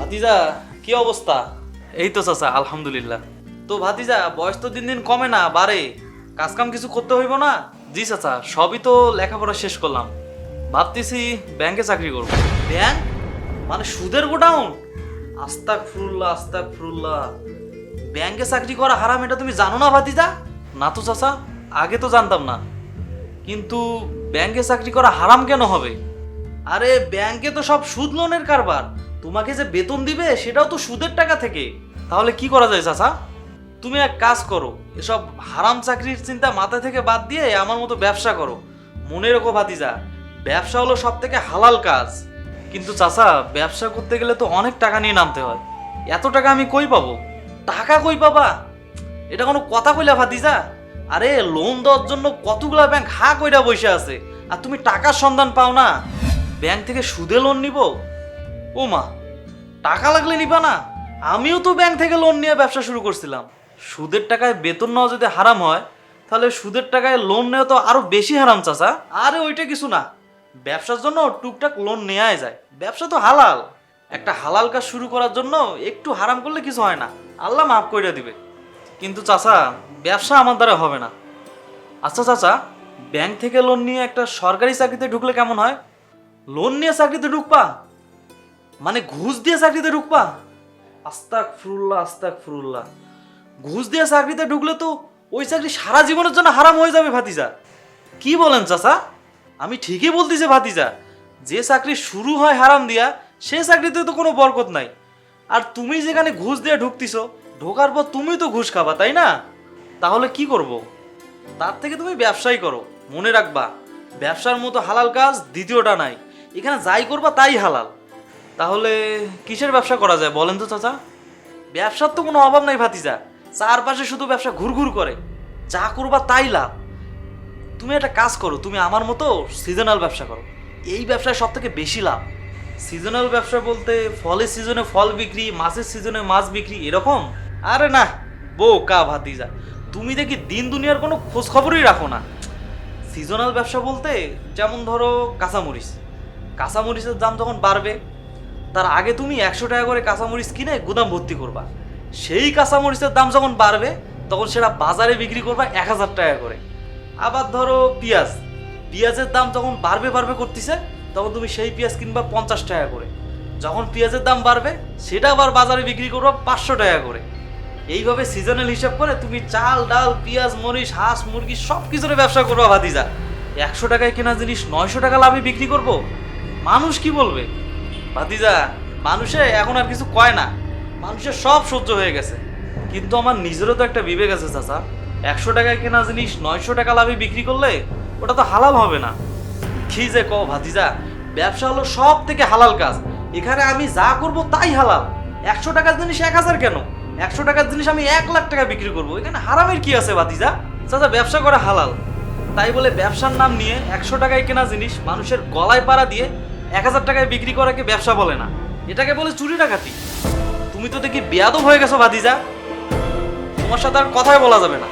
ভাতিজা কি অবস্থা? এই তো চাচা আলহামদুলিল্লাহ। তো ভাতিজা বয়স তো দিন দিন কমে না বাড়ে কাজ কাম কিছু করতে হইব না? জি চাচা সবই তো লেখাপড়া শেষ করলাম। ভাবতেছি ব্যাংকে চাকরি করব। ব্যাংক? মানে সুদের গোডাউন? আস্তাক ফুরুল্লাহ আস্তাক ফুরুল্লাহ ব্যাংকে চাকরি করা হারাম এটা তুমি জানো না ভাতিজা? না তো চাচা আগে তো জানতাম না। কিন্তু ব্যাংকে চাকরি করা হারাম কেন হবে? আরে ব্যাংকে তো সব সুদ লোনের কারবার। তোমাকে যে বেতন দিবে সেটাও তো সুদের টাকা থেকে। তাহলে কি করা যায়, চাচা? তুমি এক কাজ করো, এসব হারাম চাকরির চিন্তা মাথা থেকে বাদ দিয়ে আমার মতো ব্যবসা করো। মনে রেখো ভাতিজা, ব্যবসা হলো সব থেকে হালাল কাজ। কিন্তু চাচা, ব্যবসা করতে গেলে তো অনেক টাকা নিয়ে নামতে হয়। এত টাকা আমি কই পাবো? টাকা কই পাবা? এটা কোনো কথা কইলা ভাতিজা? আরে লোন দেওয়ার জন্য কতগুলা ব্যাংক হা কইরা বসে আছে। আর তুমি টাকার সন্ধান পাও না। ব্যাংক থেকে সুদে লোন নিব? ও মা টাকা লাগলে নিবা না। আমিও তো ব্যাংক থেকে লোন নিয়ে ব্যবসা শুরু করছিলাম। সুদের টাকায় বেতন নেওয়া যদি হারাম হয়, তাহলে সুদের টাকায় লোন নেওয়া তো আরও বেশি হারাম, চাচা। আরে ওইটা কিছু না, ব্যবসার জন্য টুকটাক লোন নেওয়াই যায়। ব্যবসা তো হালাল। একটা হালাল কাজ শুরু করার জন্য একটু হারাম করলে কিছু হয় না। আল্লাহ মাফ করে দিবে। কিন্তু চাচা, ব্যবসা আমার দ্বারা হবে না। আচ্ছা চাচা, ব্যাংক থেকে লোন নিয়ে একটা সরকারি চাকরিতে ঢুকলে কেমন হয়? লোন নিয়ে চাকরিতে ঢুকবা? মানে ঘুষ দিয়ে চাকরিতে ঢুকবা? আস্তাক ফুরুল্লাহ আস্তাক ফুরুল্লাহ ঘুষ দিয়ে চাকরিতে ঢুকলে তো ওই চাকরি সারা জীবনের জন্য হারাম হয়ে যাবে ভাতিজা। কি বলেন চাচা? আমি ঠিকই বলতেছি ভাতিজা, যে চাকরি শুরু হয় হারাম দিয়া, সে চাকরিতে তো কোনো বরকত নাই। আর তুমি যেখানে ঘুষ দিয়ে ঢুকতিছো, ঢোকার পর তুমি তো ঘুষ খাবা, তাই না? তাহলে কি করব? তার থেকে তুমি ব্যবসাই করো, মনে রাখবা। ব্যবসার মতো হালাল কাজ দ্বিতীয়টা নাই। এখানে যাই করবা তাই হালাল। তাহলে কিসের ব্যবসা করা যায় বলেন তো চাচা? ব্যবসার তো কোনো অভাব নাই ভাতিজা। চারপাশে শুধু ব্যবসা ঘুরঘুর করে। যা করবা তাই লাভ। তুমি একটা কাজ করো, তুমি আমার মতো সিজনাল ব্যবসা করো। এই ব্যবসায় সব থেকে বেশি লাভ। সিজনাল ব্যবসা বলতে ফলের সিজনে ফল বিক্রি, মাছের সিজনে মাছ বিক্রি, এরকম? আরে না বউ কা ভাতিজা। তুমি দেখি দিন দুনিয়ার কোনো খোঁজ খবরই রাখো না। সিজনাল ব্যবসা বলতে যেমন ধরো কাঁচামরিচ। কাঁচামরিচের দাম যখন বাড়বে তার আগে তুমি একশো টাকা করে কাঁচামরিচ কিনে গুদাম ভর্তি করবা। সেই কাঁচামরিচের দাম যখন বাড়বে, তখন সেটা বাজারে বিক্রি করবা এক হাজার টাকা করে। আবার ধরো পেঁয়াজ। পেঁয়াজের দাম যখন বাড়বে বাড়বে করতেছে, তখন তুমি সেই পেঁয়াজ কিনবা পঞ্চাশ টাকা করে। যখন পেঁয়াজের দাম বাড়বে, সেটা আবার বাজারে বিক্রি করবা পাঁচশো টাকা করে। এইভাবে সিজনাল হিসাব করে তুমি চাল, ডাল, পেঁয়াজ, মরিচ, হাঁস, মুরগি সব কিছুর ব্যবসা করবা ভাতিজা। একশো টাকায় কেনা জিনিস নয়শো টাকা লাভে বিক্রি করব? মানুষ কি বলবে? ভাতিজা, মানুষে এখন আর কিছু কয় না। মানুষের সব সহ্য হয়ে গেছে। কিন্তু আমার নিজেরও তো একটা বিবেক আছে, চাচা। একশো টাকায় কেনা জিনিস নয়শো টাকা লাভে বিক্রি করলে ওটা তো হালাল হবে না। কি যে কও ভাতিজা, ব্যবসা হলো সব থেকে হালাল কাজ। এখানে আমি যা করব তাই হালাল। একশো টাকার জিনিস এক হাজার কেন? একশো টাকার জিনিস আমি এক লাখ টাকা বিক্রি করব। এখানে হারামের কি আছে ভাতিজা? চাচা, ব্যবসা করা হালাল। তাই বলে ব্যবসার নাম নিয়ে একশো টাকায় কেনা জিনিস মানুষের গলায় পাড়া দিয়ে এক হাজার টাকায় বিক্রি করাকে ব্যবসা বলে না? এটাকে বলে চুরি ডাকাতি। তুমি তো দেখি বেয়াদব হয়ে গেছো ভাদিজা তোমার সাথে আর কথাই বলা যাবে না।